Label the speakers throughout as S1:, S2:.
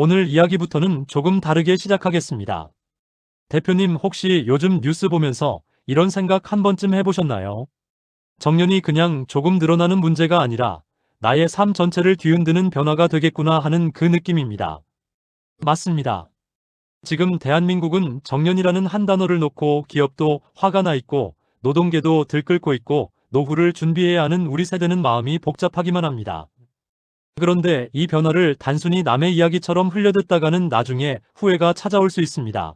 S1: 오늘 이야기부터는 조금 다르게 시작하겠습니다. 대표님 혹시 요즘 뉴스 보면서 이런 생각 한 번쯤 해보셨나요? 정년이 그냥 조금 늘어나는 문제가 아니라 나의 삶 전체를 뒤흔드는 변화가 되겠구나 하는 그 느낌입니다. 맞습니다. 지금 대한민국은 정년이라는 한 단어를 놓고 기업도 화가 나 있고 노동계도 들끓고 있고 노후를 준비해야 하는 우리 세대는 마음이 복잡하기만 합니다. 그런데 이 변화를 단순히 남의 이야기처럼 흘려듣다가는 나중에 후회가 찾아올 수 있습니다.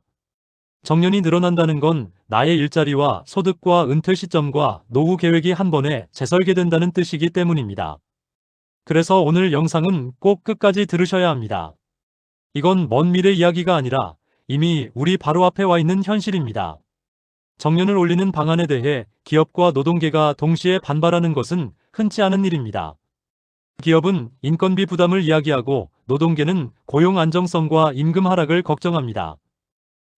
S1: 정년이 늘어난다는 건 나의 일자리와 소득과 은퇴 시점과 노후 계획이 한 번에 재설계된다는 뜻이기 때문입니다. 그래서 오늘 영상은 꼭 끝까지 들으셔야 합니다. 이건 먼 미래 이야기가 아니라 이미 우리 바로 앞에 와 있는 현실입니다. 정년을 올리는 방안에 대해 기업과 노동계가 동시에 반발하는 것은 흔치 않은 일입니다. 기업은 인건비 부담을 이야기하고 노동계는 고용 안정성과 임금 하락을 걱정합니다.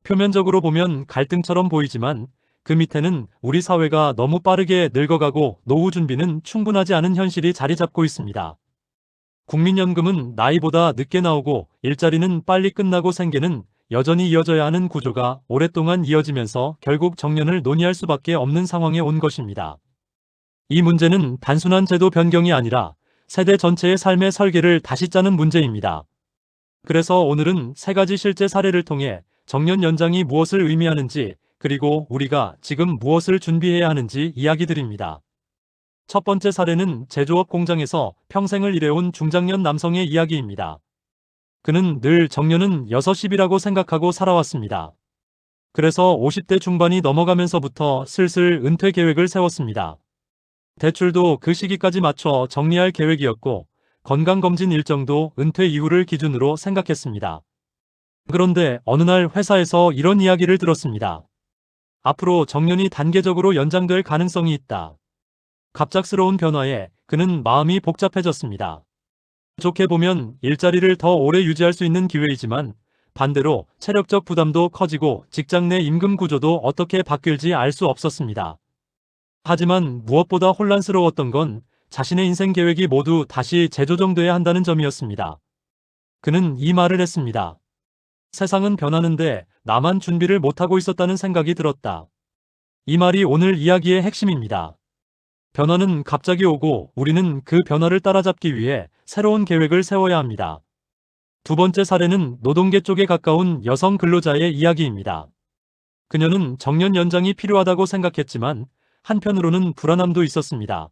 S1: 표면적으로 보면 갈등처럼 보이지만 그 밑에는 우리 사회가 너무 빠르게 늙어가고 노후 준비는 충분하지 않은 현실이 자리 잡고 있습니다. 국민연금은 나이보다 늦게 나오고 일자리는 빨리 끝나고 생계는 여전히 이어져야 하는 구조가 오랫동안 이어지면서 결국 정년을 논의할 수밖에 없는 상황에 온 것입니다. 이 문제는 단순한 제도 변경이 아니라 세대 전체의 삶의 설계를 다시 짜는 문제입니다. 그래서 오늘은 세 가지 실제 사례를 통해 정년 연장이 무엇을 의미하는지 그리고 우리가 지금 무엇을 준비해야 하는지 이야기 드립니다. 첫 번째 사례는 제조업 공장에서 평생을 일해온 중장년 남성의 이야기입니다. 그는 늘 정년은 6십이라고 생각하고 살아왔습니다. 그래서 50대 중반이 넘어가면서부터 슬슬 은퇴 계획을 세웠습니다. 대출도 그 시기까지 맞춰 정리할 계획이었고 건강검진 일정도 은퇴 이후를 기준으로 생각했습니다. 그런데 어느 날 회사에서 이런 이야기를 들었습니다. 앞으로 정년이 단계적으로 연장될 가능성이 있다. 갑작스러운 변화에 그는 마음이 복잡해졌습니다. 좋게 보면 일자리를 더 오래 유지할 수 있는 기회이지만 반대로 체력적 부담도 커지고 직장 내 임금 구조도 어떻게 바뀔지 알 수 없었습니다. 하지만 무엇보다 혼란스러웠던 건 자신의 인생 계획이 모두 다시 재조정돼야 한다는 점이었습니다. 그는 이 말을 했습니다. 세상은 변하는데 나만 준비를 못하고 있었다는 생각이 들었다. 이 말이 오늘 이야기의 핵심입니다. 변화는 갑자기 오고 우리는 그 변화를 따라잡기 위해 새로운 계획을 세워야 합니다. 두 번째 사례는 노동계 쪽에 가까운 여성 근로자의 이야기입니다. 그녀는 정년 연장이 필요하다고 생각했지만 한편으로는 불안함도 있었습니다.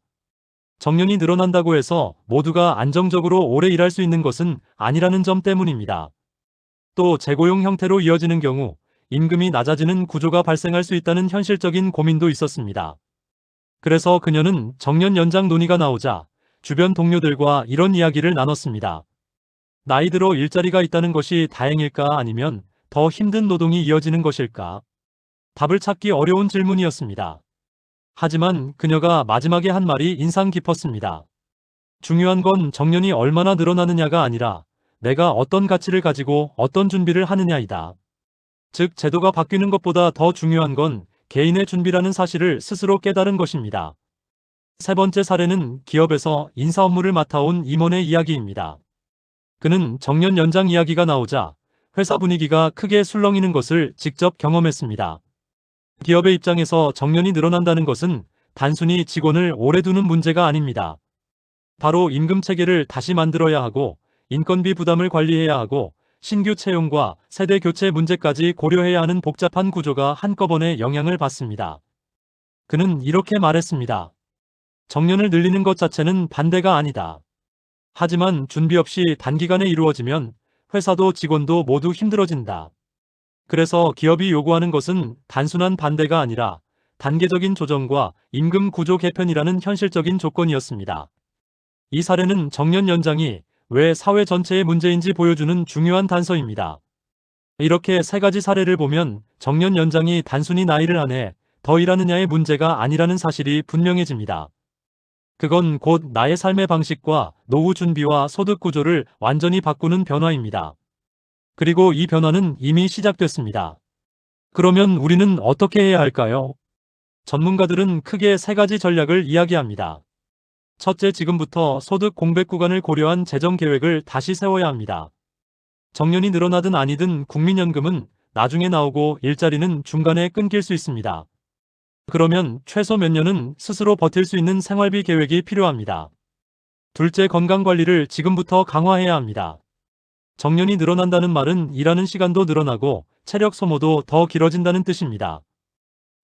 S1: 정년이 늘어난다고 해서 모두가 안정적으로 오래 일할 수 있는 것은 아니라는 점 때문입니다. 또 재고용 형태로 이어지는 경우 임금이 낮아지는 구조가 발생할 수 있다는 현실적인 고민도 있었습니다. 그래서 그녀는 정년 연장 논의가 나오자 주변 동료들과 이런 이야기를 나눴습니다. 나이 들어 일자리가 있다는 것이 다행일까 아니면 더 힘든 노동이 이어지는 것일까? 답을 찾기 어려운 질문이었습니다. 하지만 그녀가 마지막에 한 말이 인상 깊었습니다. 중요한 건 정년이 얼마나 늘어나느냐가 아니라 내가 어떤 가치를 가지고 어떤 준비를 하느냐이다. 즉, 제도가 바뀌는 것보다 더 중요한 건 개인의 준비라는 사실을 스스로 깨달은 것입니다. 세 번째 사례는 기업에서 인사 업무를 맡아온 임원의 이야기입니다. 그는 정년 연장 이야기가 나오자 회사 분위기가 크게 술렁이는 것을 직접 경험했습니다. 기업의 입장에서 정년이 늘어난다는 것은 단순히 직원을 오래 두는 문제가 아닙니다. 바로 임금 체계를 다시 만들어야 하고 인건비 부담을 관리해야 하고 신규 채용과 세대 교체 문제까지 고려해야 하는 복잡한 구조가 한꺼번에 영향을 받습니다. 그는 이렇게 말했습니다. 정년을 늘리는 것 자체는 반대가 아니다. 하지만 준비 없이 단기간에 이루어지면 회사도 직원도 모두 힘들어진다. 그래서 기업이 요구하는 것은 단순한 반대가 아니라 단계적인 조정과 임금 구조 개편이라는 현실적인 조건이었습니다. 이 사례는 정년 연장이 왜 사회 전체의 문제인지 보여주는 중요한 단서입니다. 이렇게 세 가지 사례를 보면 정년 연장이 단순히 나이를 안 해 더 일하느냐의 문제가 아니라는 사실이 분명해집니다. 그건 곧 나의 삶의 방식과 노후 준비와 소득 구조를 완전히 바꾸는 변화입니다. 그리고 이 변화는 이미 시작됐습니다. 그러면 우리는 어떻게 해야 할까요? 전문가들은 크게 세 가지 전략을 이야기합니다. 첫째, 지금부터 소득 공백 구간을 고려한 재정 계획을 다시 세워야 합니다. 정년이 늘어나든 아니든 국민연금은 나중에 나오고 일자리는 중간에 끊길 수 있습니다. 그러면 최소 몇 년은 스스로 버틸 수 있는 생활비 계획이 필요합니다. 둘째 건강 관리를 지금부터 강화해야 합니다. 정년이 늘어난다는 말은 일하는 시간도 늘어나고 체력 소모도 더 길어진다는 뜻입니다.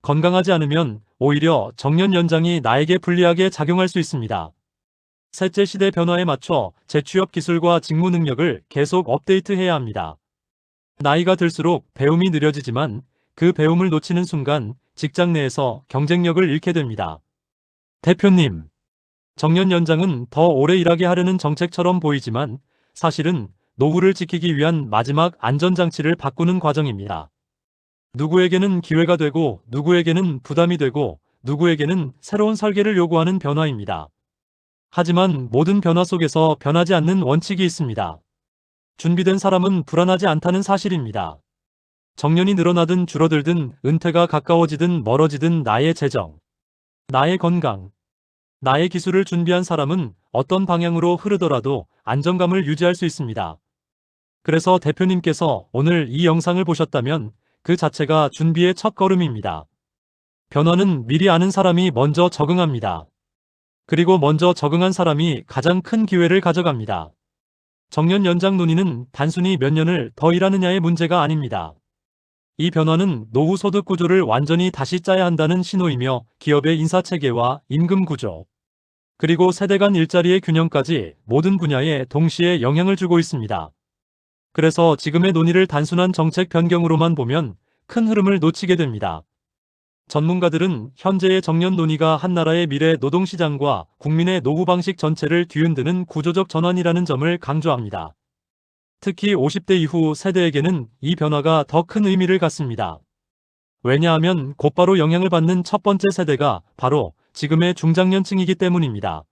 S1: 건강하지 않으면 오히려 정년 연장이 나에게 불리하게 작용할 수 있습니다. 셋째 시대 변화에 맞춰 재취업 기술과 직무 능력을 계속 업데이트해야 합니다. 나이가 들수록 배움이 느려지지만 그 배움을 놓치는 순간 직장 내에서 경쟁력을 잃게 됩니다. 대표님, 정년 연장은 더 오래 일하게 하려는 정책처럼 보이지만 사실은 노후를 지키기 위한 마지막 안전장치를 바꾸는 과정입니다. 누구에게는 기회가 되고 누구에게는 부담이 되고 누구에게는 새로운 설계를 요구하는 변화입니다. 하지만 모든 변화 속에서 변하지 않는 원칙이 있습니다. 준비된 사람은 불안하지 않다는 사실입니다. 정년이 늘어나든 줄어들든 은퇴가 가까워지든 멀어지든 나의 재정, 나의 건강, 나의 기술을 준비한 사람은 어떤 방향으로 흐르더라도 안정감을 유지할 수 있습니다. 그래서 대표님께서 오늘 이 영상을 보셨다면 그 자체가 준비의 첫 걸음입니다. 변화는 미리 아는 사람이 먼저 적응합니다. 그리고 먼저 적응한 사람이 가장 큰 기회를 가져갑니다. 정년 연장 논의는 단순히 몇 년을 더 일하느냐의 문제가 아닙니다. 이 변화는 노후 소득 구조를 완전히 다시 짜야 한다는 신호이며 기업의 인사 체계와 임금 구조, 그리고 세대 간 일자리의 균형까지 모든 분야에 동시에 영향을 주고 있습니다. 그래서 지금의 논의를 단순한 정책 변경으로만 보면 큰 흐름을 놓치게 됩니다. 전문가들은 현재의 정년 논의가 한 나라의 미래 노동시장과 국민의 노후 방식 전체를 뒤흔드는 구조적 전환이라는 점을 강조합니다. 특히 50대 이후 세대에게는 이 변화가 더 큰 의미를 갖습니다. 왜냐하면 곧바로 영향을 받는 첫 번째 세대가 바로 지금의 중장년층이기 때문입니다.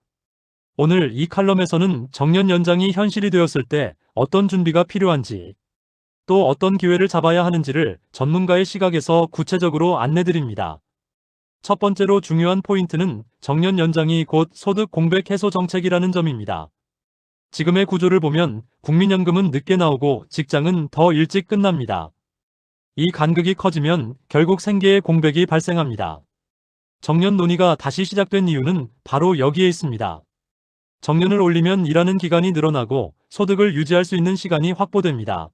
S1: 오늘 이 칼럼에서는 정년 연장이 현실이 되었을 때 어떤 준비가 필요한지 또 어떤 기회를 잡아야 하는지를 전문가의 시각에서 구체적으로 안내드립니다. 첫 번째로 중요한 포인트는 정년 연장이 곧 소득 공백 해소 정책이라는 점입니다. 지금의 구조를 보면 국민연금은 늦게 나오고 직장은 더 일찍 끝납니다. 이 간극이 커지면 결국 생계의 공백이 발생합니다. 정년 논의가 다시 시작된 이유는 바로 여기에 있습니다. 정년을 올리면 일하는 기간이 늘어나고 소득을 유지할 수 있는 시간이 확보됩니다.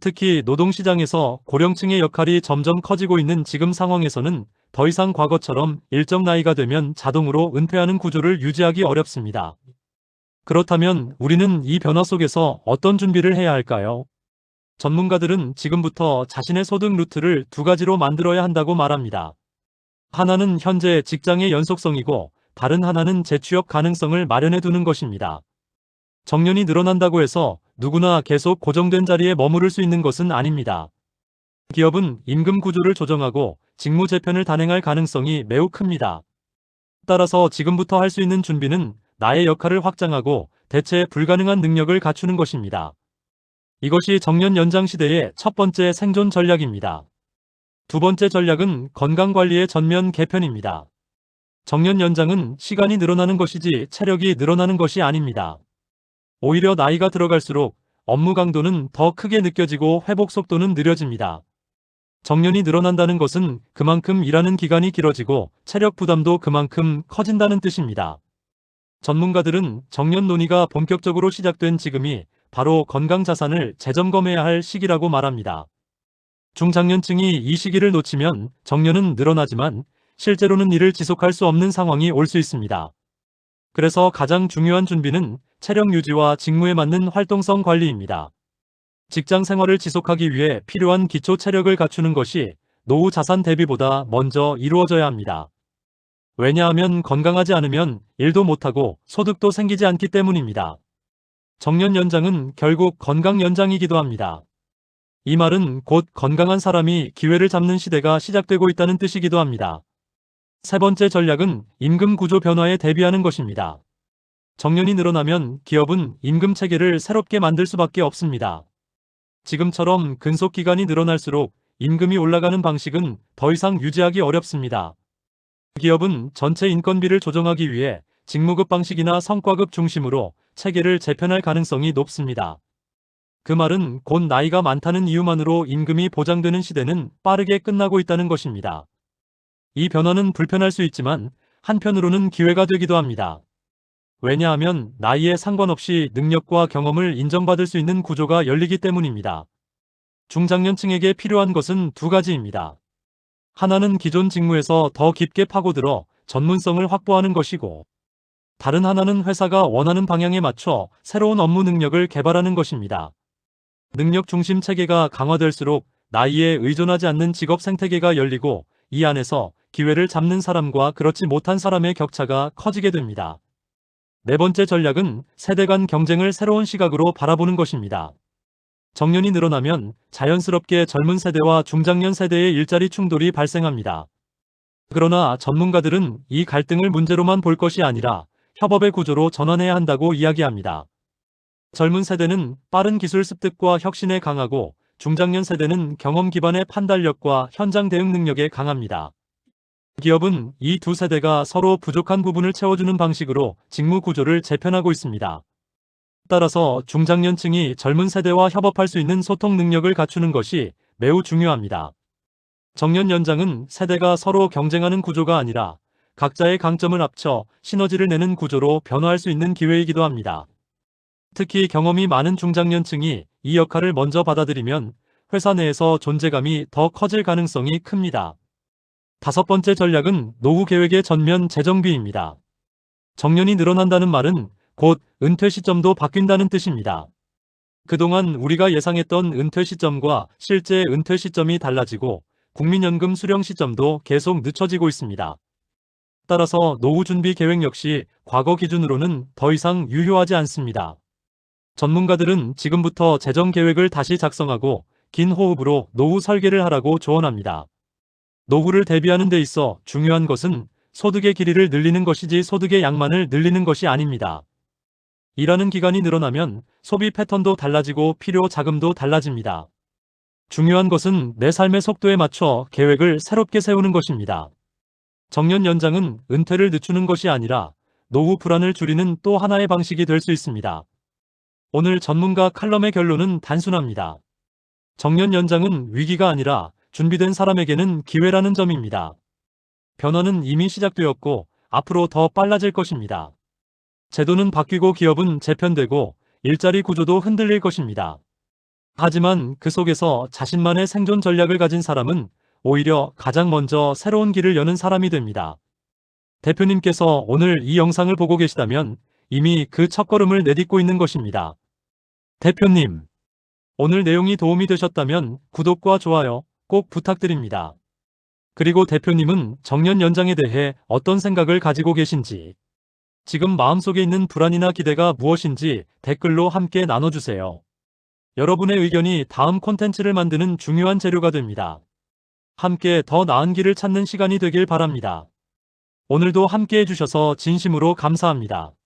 S1: 특히 노동시장에서 고령층의 역할이 점점 커지고 있는 지금 상황에서는 더 이상 과거처럼 일정 나이가 되면 자동으로 은퇴하는 구조를 유지하기 어렵습니다. 그렇다면 우리는 이 변화 속에서 어떤 준비를 해야 할까요? 전문가들은 지금부터 자신의 소득 루트를 두 가지로 만들어야 한다고 말합니다. 하나는 현재 직장의 연속성이고 다른 하나는 재취업 가능성을 마련해 두는 것입니다. 정년이 늘어난다고 해서 누구나 계속 고정된 자리에 머무를 수 있는 것은 아닙니다. 기업은 임금 구조를 조정하고 직무 재편을 단행할 가능성이 매우 큽니다. 따라서 지금부터 할 수 있는 준비는 나의 역할을 확장하고 대체 불가능한 능력을 갖추는 것입니다. 이것이 정년 연장 시대의 첫 번째 생존 전략입니다. 두 번째 전략은 건강관리의 전면 개편입니다. 정년 연장은 시간이 늘어나는 것이지 체력이 늘어나는 것이 아닙니다. 오히려 나이가 들어갈수록 업무 강도는 더 크게 느껴지고 회복 속도는 느려집니다. 정년이 늘어난다는 것은 그만큼 일하는 기간이 길어지고 체력 부담도 그만큼 커진다는 뜻입니다. 전문가들은 정년 논의가 본격적으로 시작된 지금이 바로 건강 자산을 재점검해야 할 시기라고 말합니다. 중장년층이 이 시기를 놓치면 정년은 늘어나지만 실제로는 이를 지속할 수 없는 상황이 올 수 있습니다. 그래서 가장 중요한 준비는 체력 유지와 직무에 맞는 활동성 관리입니다. 직장 생활을 지속하기 위해 필요한 기초 체력을 갖추는 것이 노후 자산 대비보다 먼저 이루어져야 합니다. 왜냐하면 건강하지 않으면 일도 못하고 소득도 생기지 않기 때문입니다. 정년 연장은 결국 건강 연장이기도 합니다. 이 말은 곧 건강한 사람이 기회를 잡는 시대가 시작되고 있다는 뜻이기도 합니다. 세 번째 전략은 임금 구조 변화에 대비하는 것입니다. 정년이 늘어나면 기업은 임금 체계를 새롭게 만들 수밖에 없습니다. 지금처럼 근속 기간이 늘어날수록 임금이 올라가는 방식은 더 이상 유지하기 어렵습니다. 기업은 전체 인건비를 조정하기 위해 직무급 방식이나 성과급 중심으로 체계를 재편할 가능성이 높습니다. 그 말은 곧 나이가 많다는 이유만으로 임금이 보장되는 시대는 빠르게 끝나고 있다는 것입니다. 이 변화는 불편할 수 있지만 한편으로는 기회가 되기도 합니다. 왜냐하면 나이에 상관없이 능력과 경험을 인정받을 수 있는 구조가 열리기 때문입니다. 중장년층에게 필요한 것은 두 가지입니다. 하나는 기존 직무에서 더 깊게 파고들어 전문성을 확보하는 것이고, 다른 하나는 회사가 원하는 방향에 맞춰 새로운 업무 능력을 개발하는 것입니다. 능력 중심 체계가 강화될수록 나이에 의존하지 않는 직업 생태계가 열리고 이 안에서 기회를 잡는 사람과 그렇지 못한 사람의 격차가 커지게 됩니다. 네 번째 전략은 세대 간 경쟁을 새로운 시각으로 바라보는 것입니다. 정년이 늘어나면 자연스럽게 젊은 세대와 중장년 세대의 일자리 충돌이 발생합니다. 그러나 전문가들은 이 갈등을 문제로만 볼 것이 아니라 협업의 구조로 전환해야 한다고 이야기합니다. 젊은 세대는 빠른 기술 습득과 혁신에 강하고 중장년 세대는 경험 기반의 판단력과 현장 대응 능력에 강합니다. 기업은 이 두 세대가 서로 부족한 부분을 채워주는 방식으로 직무 구조를 재편하고 있습니다. 따라서 중장년층이 젊은 세대와 협업할 수 있는 소통 능력을 갖추는 것이 매우 중요합니다. 정년 연장은 세대가 서로 경쟁하는 구조가 아니라 각자의 강점을 합쳐 시너지를 내는 구조로 변화할 수 있는 기회이기도 합니다. 특히 경험이 많은 중장년층이 이 역할을 먼저 받아들이면 회사 내에서 존재감이 더 커질 가능성이 큽니다. 다섯 번째 전략은 노후 계획의 전면 재정비입니다. 정년이 늘어난다는 말은 곧 은퇴 시점도 바뀐다는 뜻입니다. 그동안 우리가 예상했던 은퇴 시점과 실제 은퇴 시점이 달라지고 국민연금 수령 시점도 계속 늦춰지고 있습니다. 따라서 노후 준비 계획 역시 과거 기준으로는 더 이상 유효하지 않습니다. 전문가들은 지금부터 재정 계획을 다시 작성하고 긴 호흡으로 노후 설계를 하라고 조언합니다. 노후를 대비하는 데 있어 중요한 것은 소득의 길이를 늘리는 것이지 소득의 양만을 늘리는 것이 아닙니다. 일하는 기간이 늘어나면 소비 패턴도 달라지고 필요 자금도 달라집니다. 중요한 것은 내 삶의 속도에 맞춰 계획을 새롭게 세우는 것입니다. 정년 연장은 은퇴를 늦추는 것이 아니라 노후 불안을 줄이는 또 하나의 방식이 될 수 있습니다. 오늘 전문가 칼럼의 결론은 단순합니다. 정년 연장은 위기가 아니라 준비된 사람에게는 기회라는 점입니다. 변화는 이미 시작되었고 앞으로 더 빨라질 것입니다. 제도는 바뀌고 기업은 재편되고 일자리 구조도 흔들릴 것입니다. 하지만 그 속에서 자신만의 생존 전략을 가진 사람은 오히려 가장 먼저 새로운 길을 여는 사람이 됩니다. 대표님께서 오늘 이 영상을 보고 계시다면 이미 그 첫걸음을 내딛고 있는 것입니다. 대표님, 오늘 내용이 도움이 되셨다면 구독과 좋아요 꼭 부탁드립니다. 그리고 대표님은 정년 연장에 대해 어떤 생각을 가지고 계신지, 지금 마음속에 있는 불안이나 기대가 무엇인지 댓글로 함께 나눠주세요. 여러분의 의견이 다음 콘텐츠를 만드는 중요한 재료가 됩니다. 함께 더 나은 길을 찾는 시간이 되길 바랍니다. 오늘도 함께 해주셔서 진심으로 감사합니다.